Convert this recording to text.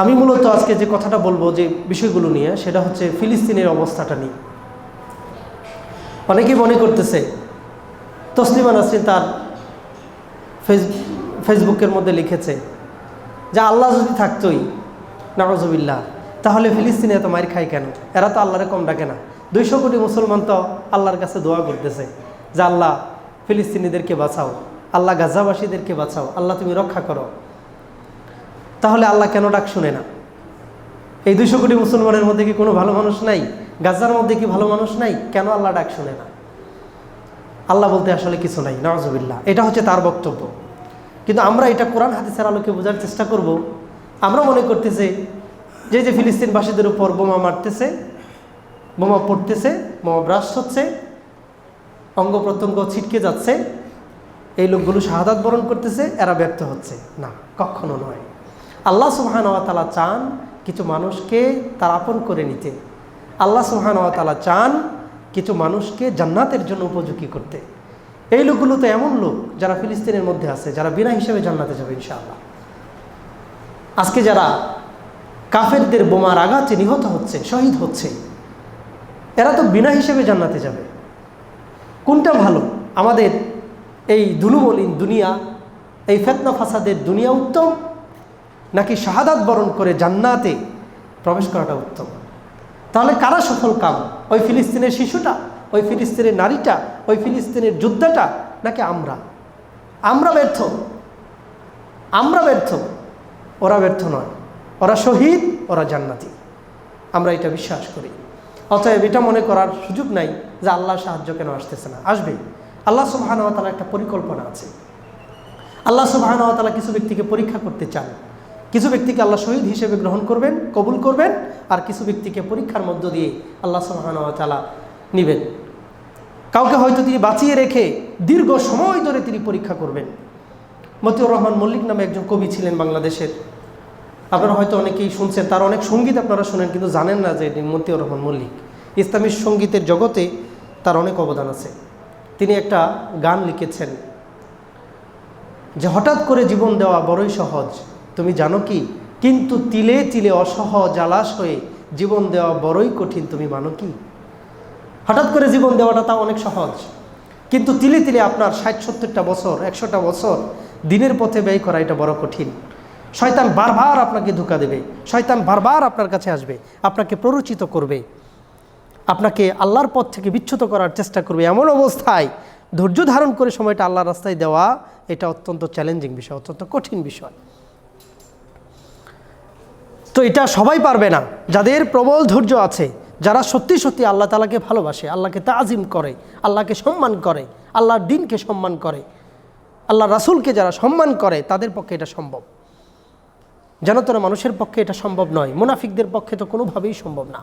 আমি মূলত আজকে যে কথাটা বলব, যে বিষয়গুলো নিয়ে, সেটা হচ্ছে ফিলিস্তিনের অবস্থাটা নিয়ে। অনেকেই মনে করতেছে, তসলিমা নাসরিন তার ফেস, ফেসবুকের মধ্যে লিখেছে যে, আল্লাহ যদি থাকতোই নওয়াজবিল্লাহ তাহলে ফিলিস্তিনে এত মার খায় কেন? এরা তো আল্লাহরে কম ডাকে না। দুইশো কোটি মুসলমান তো আল্লাহর কাছে দোয়া করতেছে যে, আল্লাহ, ফিলিস্তিনিদেরকে বাঁচাও, আল্লাহ গাজাবাসীদেরকে বাঁচাও, আল্লাহ তুমি রক্ষা করো। তাহলে আল্লাহ কেন ডাক শুনে না? এই দুইশো কোটি মুসলমানের মধ্যে কি কোনো ভালো মানুষ নাই? গাজার মধ্যে কি ভালো মানুষ নাই? কেন আল্লাহ ডাক শুনে না? আল্লাহ বলতে আসলে কিছু নাই নওয়াজবিল্লাহ এটা হচ্ছে তার বক্তব্য। কিন্তু আমরা এটা কোরআন হাদিসের আলোকে বোঝার চেষ্টা করব। আমরা মনে করতেছি, যে যে ফিলিস্তিনবাসীদের উপর বোমা মারতেছে, বোমা পড়তেছে, বোমা ব্রাশ হচ্ছে, অঙ্গ প্রত্যঙ্গ ছিটকে যাচ্ছে, এই লোকগুলো শাহাদাত বরণ করতেছে, এরা ব্যর্থ হচ্ছে। না, কখনো নয়। আল্লাহ সুহান তালা চান কিছু মানুষকে তার আপন করে নিতে। আল্লাহ সুহান তালা চান কিছু মানুষকে জান্নাতের জন্য উপযোগী করতে। এই লোকগুলো তো এমন লোক যারা ফিলিস্তিনের মধ্যে আছে, যারা বিনা হিসেবে জান্নাতে যাবে ইনশাআল্লাহ। আজকে যারা কাফেরদের বোমার আঘাতে নিহত হচ্ছে, শহীদ হচ্ছে, এরা তো বিনা হিসেবে জান্নাতে যাবে। কোনটা ভালো? আমাদের এই দুলুবলিন দুনিয়া, এই ফেতনা ফাসাদের দুনিয়া উত্তম নাকি শাহাদাত বরণ করে জান্নাতে প্রবেশ করাটা উত্তম? তাহলে কারা সফল কাম? ওই ফিলিস্তিনের শিশুটা? ওই ফিলিস্তিনের নারীটা? ওই ফিলিস্তিনের যোদ্ধাটা? নাকি আমরা? আমরা ব্যর্থ। আমরা ব্যর্থ। ওরা ব্যর্থ নয়। ওরা শহীদ, ওরা জান্নাতি। আমরা এটা বিশ্বাস করি। অতএব এটা মনে করার সুযোগ নাই যে আল্লাহ সাহায্য কেন আসতেছে না। আসবে। আল্লাহ সুবাহানতালা একটা পরিকল্পনা আছে। আল্লাহ সুবাহানতালা কিছু ব্যক্তিকে পরীক্ষা করতে চান। কিছু ব্যক্তিকে আল্লাহ শহীদ হিসেবে গ্রহণ করবেন, কবুল করবেন, আর কিছু ব্যক্তিকে পরীক্ষার মধ্য দিয়ে আল্লাহ সুবাহানতালা নেবেন। কাউকে হয়তো তিনি বাঁচিয়ে রেখে দীর্ঘ সময় ধরে তিনি পরীক্ষা করবেন। মতিউর রহমান মল্লিক নামে একজন কবি ছিলেন বাংলাদেশের। আপনারা হয়তো অনেকেই শুনছেন, তার অনেক সংগীত আপনারা শোনেন, কিন্তু জানেন না যে মতিউর রহমান মল্লিক। ইসলামী সঙ্গীতের জগতে তার অনেক অবদান আছে। তিনি একটা গান লিখেছেন, যে হঠাৎ করে জীবন দেওয়া বড়ই সহজ। তুমি জানো কি? কিন্তু তিলে তিলে অসহ আলাস হয়ে জীবন দেওয়া বড়ই কঠিন, তুমি মানো কি? হঠাৎ করে জীবন দেওয়াটা তা অনেক সহজ। কিন্তু তিলে তিলে আপনার ষাট, সত্তরটা বছর, একশোটা বছর দিনের পথে ব্যয় করা এটা বড় কঠিন। শয়তান বারবার আপনাকে ধোকা দেবে। শয়তান বারবার আপনার কাছে আসবে, আপনাকে প্ররোচিত করবে। আপনাকে আল্লাহর পথ থেকে বিচ্যুত করার চেষ্টা করবে। এমন অবস্থায় ধৈর্য ধারণ করে সময়টা আল্লাহর রাস্তায় দেওয়া এটা অত্যন্ত চ্যালেঞ্জিং বিষয়, অত্যন্ত কঠিন বিষয়। তো এটা সবাই পারবে না। যাদের প্রবল ধৈর্য আছে, যারা সত্যি সত্যি আল্লাহ তালাকে ভালোবাসে, আল্লাহকে তাজিম করে, আল্লাহকে সম্মান করে, আল্লাহর দিনকে সম্মান করে আল্লাহ রাসুলকে যারা সম্মান করে, তাদের পক্ষে এটা সম্ভব। যেন তোরা মানুষের পক্ষে এটা সম্ভব নয়, মুনাফিকদের পক্ষে তো কোনোভাবেই সম্ভব না।